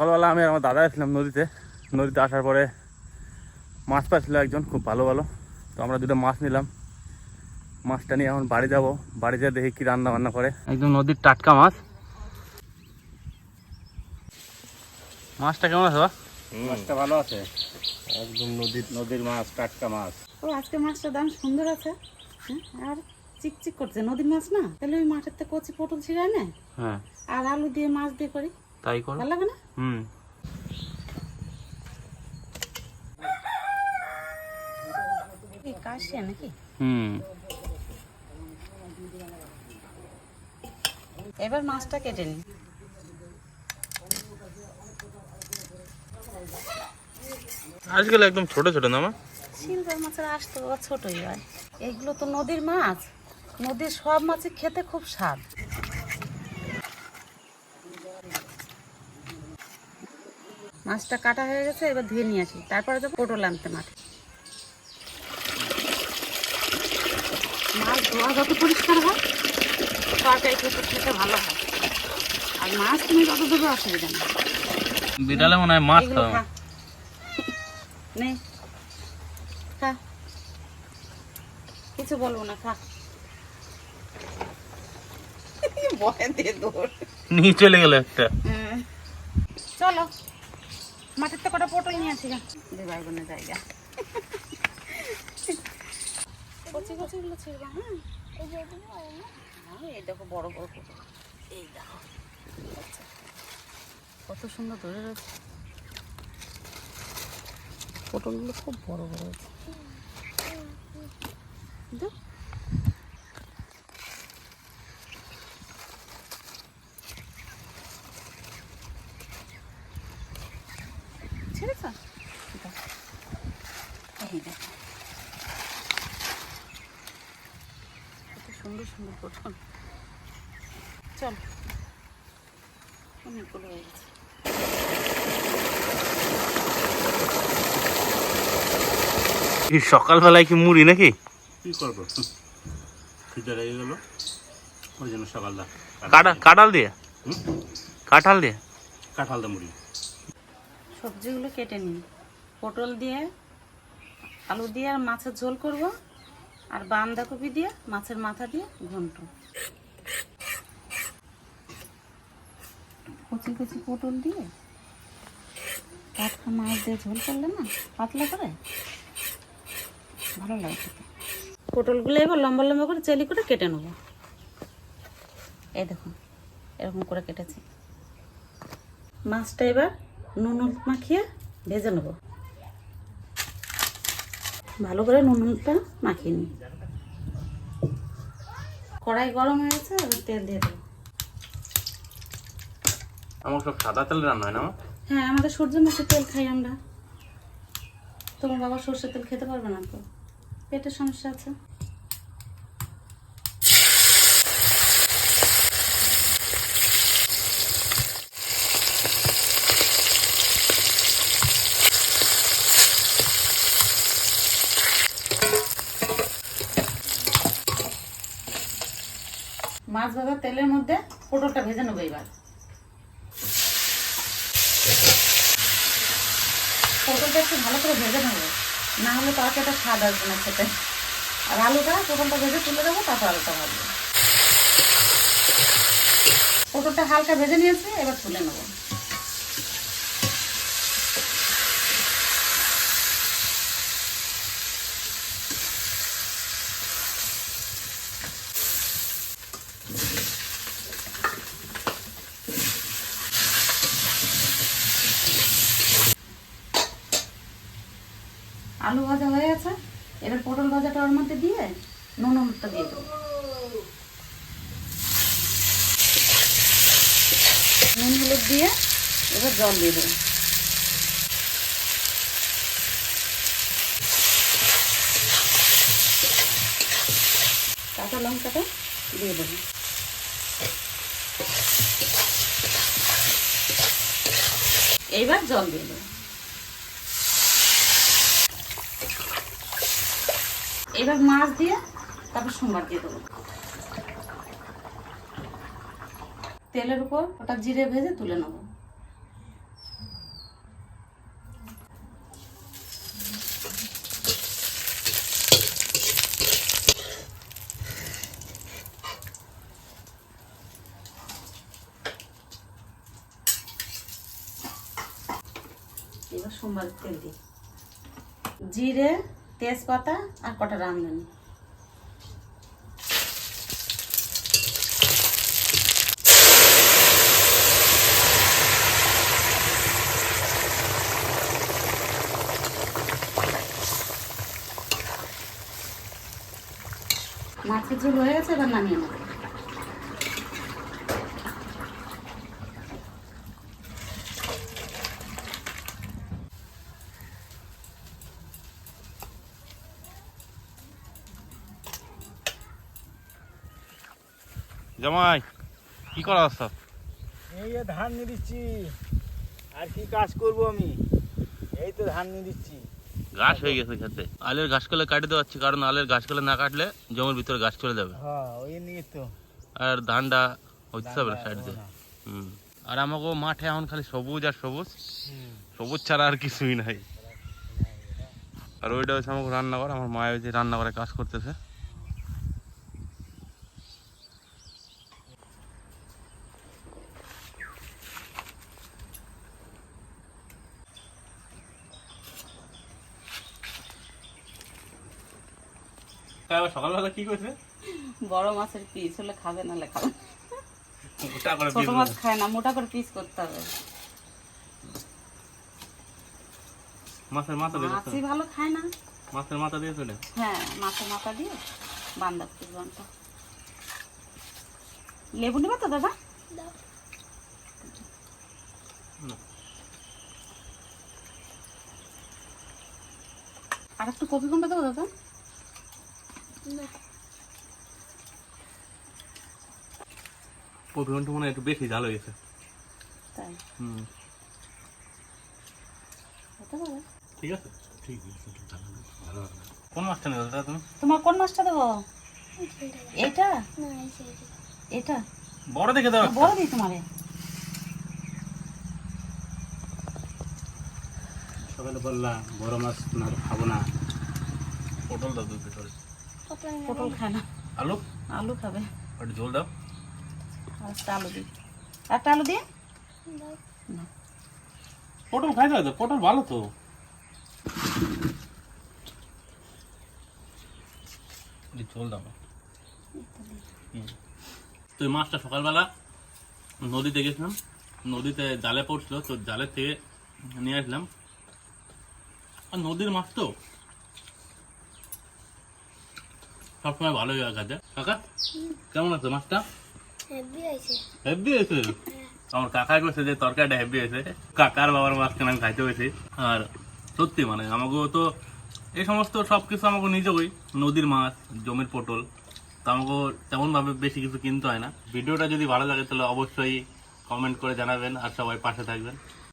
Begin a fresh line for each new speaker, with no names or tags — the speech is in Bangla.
সকালবেলা আমি আমার দাদা এসেছিলাম নদীতে। নদীতে আসার পরে মাছ পাচ্ছিল একজন খুব ভালো ভালো। তো আমরা দুটো মাছ নিলাম। মাছটা নিয়ে এখন বাড়ি যাব। বাড়ি যেয়ে দেখি কি রান্না বান্না করে। একদম নদীর টাটকা মাছ। মাছটা কেমন আছে মাছটা ভালো আছে। একদম নদীর নদীর মাছ টাটকা মাছ।
ও আজকে মাছটার দাম সুন্দর আছে। হ্যাঁ, আর চিকচিক করছে। নদীর মাছ না? তাহলে ওই মাঠের থেকে কচি পটল ছিঁড়ায় না
হ্যাঁ।
আর আলু দিয়ে মাছ দিয়ে করি।
তাই করো।
ভালো লাগে না?
হুম।
কি নাকি?
হুম।
এবার মাছটা কেটে নি।
আজকাল একদম ছোট ছোট না মা?
সিলভার মাছের আঁশ তো ছোটই হয়। এগুলো তো নদীর মাছ। নদীর সব মাছই খেতে খুব স্বাদ। মাছটা কাটা হয়ে গেছে এবার ধুয়ে নিয়ে আসি। তারপরে তো পটল আনতে মাঠে। মাছ ধোয়া যত পরিষ্কার হয় তরকারি খেতে খেতে ভালো হয়। আর মাছ তুমি যত দেবে অসুবিধা নেই।
বিড়ালে মনে হয় মাছ খাওয়া
খা। কিছু বলব না খা।
নিয়ে চলে গেল একটা।
চলো। মাঠের তো কটা পটল নিয়ে আসি গা। যে বাইগুনের জায়গা। কচি কচি গুলো ছিড়বা হ্যাঁ? হ্যাঁ, এই দেখো বড় বড় পটল। এই দেখো। আচ্ছা। কত সুন্দর ধরে রয়েছে। পটলগুলো খুব বড় বড় দেখ। ছেড়েছ দেখ। এই দেখো কত সুন্দর সুন্দর পটল চল। অনেকগুলো হয়ে গেছে।
সকালবেলায় কি মুড়ি নাকি?
কি করব? খিদে লেগে গেলো। ওই জন্য সকালটা
কাটা কাঁঠাল দিয়ে? কাঁঠাল দিয়ে?
কাঁঠাল দা মুড়ি।
সবজিগুলো কেটে নিই। পটল দিয়ে আলু দিয়ে আর মাছের ঝোল করব। আর বাঁধাকপি দিয়ে, মাছের মাথা দিয়ে ঘন্ট। কচি কচি পটল দিয়ে? টাটকা মাছ দিয়ে ঝোল করলে না, পাতলা করে? ভালো লাগে পটলগুলো এবার লম্বা লম্বা করে চেলি করে কেটে নেব। এই দেখুন, এরকম করে কেটেছি। মাছটা এবার নুন মাখিয়ে ভেজে নেব। ভালো করে নুনটা মাখিয়ে নিই। কড়াই গরম হয়ে গেছে তেল দিয়ে দেবো।
আমার সব সাদা তেল রান্না হয় না
হ্যাঁ আমাদের সূর্যমুখী তেল খাই আমরা। তোমার বাবা সর্ষের তেল খেতে পারবে না তো? পেটের সমস্যা আছে? মাছ ভাজার তেলের মধ্যে পটলটা ভেজে নেব এবার। পটলটা একটু ভালো করে ভেজে নেব। না হলে তরকারিটা স্বাদ আসবে না খেতে। আর আলুটা পটলটা ভেজে তুলে দেবো তারপর আলুটা ভাজবো। পটলটা হালকা ভেজে নিয়েছি, এবার তুলে নেব। আলু ভাজা হয়ে গেছে, এবার পটল ভাজাটা ওর মধ্যে দিয়ে নুন হলুদটা দিয়ে দেবো। নুন হলুদ দিয়ে এবার জল দিয়ে দেবো। কাঁচা লঙ্কাটা দিয়ে দেবো। এইবার জল দিয়ে দেবো। এবার মাছ দিয়ে তারপর সোমবার দিয়ে দেবো। তেলের উপর ওটা জিরে ভেজে তুলে নেব। এবার সোমবার তেল দিই। জিরে তেজপাতা আর কটা রামদানি। মাছের ঝোল হয়ে গেছে এবার নামিয়ে নেব।
জামাই কি করা অবস্থা
এই ধান নিয়ে দিচ্ছি। আর কি কাজ করব আমি? এই তো ধান নিয়ে দিচ্ছি।
ঘাস হয়ে গেছে খেতে। আলের ঘাসগুলো কাটে দেওয়া হচ্ছে কারণ আলের ঘাসগুলো না কাটলে জমির ভিতরে ঘাস চলে যাবে।
হ্যাঁ ওই নিয়ে তো।
আর ধানটা হচ্ছে হবে সাইড দিয়ে। হুম। আর আমাকে মাঠে এখন খালি সবুজ আর সবুজ। সবুজ ছাড়া আর কিছুই নাই। আর ওইটা হচ্ছে আমাকে রান্নাঘর আমার মায়ের যে রান্নাঘরে কাজ করতেছে। সকালবেলা কি করছে?
বড় মাছের পিস হলে খাবে না। খাবে।
করে
ছোট মাছ খায় না মোটা করে পিস করতে হবে।
মাছের মাথা দিয়ে
মাছই ভালো খায় না।
মাছের মাথা দিয়ে চলে
হ্যাঁ মাছের মাথা দিয়ে বান্দা পিস বানটা লেবু নেবা তো দাদা? আর একটু কপি কোনটা দেবো দাদা?
প্রতি ঘণ্টা মনে একটু বেশি ঝাল হয়ে গেছে।
তাই?
হুম।
হতে পারে।
ঠিক আছে? কোন মাছটা নেবে দাদা তুমি?
তোমার কোন মাছটা দেবো? এটা? এটা?
বড় দেখে দাও
বড় দিই তোমারে।
সকালে বললাম বড় মাছ না খাব না।
পটল দাও দুই পিঠরে
পটল খায় না।
আলু?
আলু খাবে।
একটু ঝোল দাও।
আর একটা আলু দিই। একটা আলু দিয়ে
পটল খাই দাও তো পটল ভালো তো। ঝোল দাও। তো এই মাছটা সকালবেলা নদীতে গেছিলাম। নদীতে জালে পড়ছিল তো জালের থেকে নিয়ে আসলাম। আর নদীর মাছ তো সবসময় ভালোই হয় কাজে কাকা কেমন আছে? মাছটা? হেভি হয়েছে। আমার কাকা কইছে যে তরকারিটা হেভি হয়েছে কাকার বাবার মাছ কেন আমি খাইতে হয়েছে আর সত্যি মানে আমাকেও তো এই সমস্ত সবকিছু আমাকে নিজেই নদীর মাছ জমির পটল তো আমাকে তেমন ভাবে বেশি কিছু কিনতে হয় না। ভিডিওটা যদি ভালো লাগে তাহলে অবশ্যই কমেন্ট করে জানাবেন আর সবাই পাশে থাকবেন।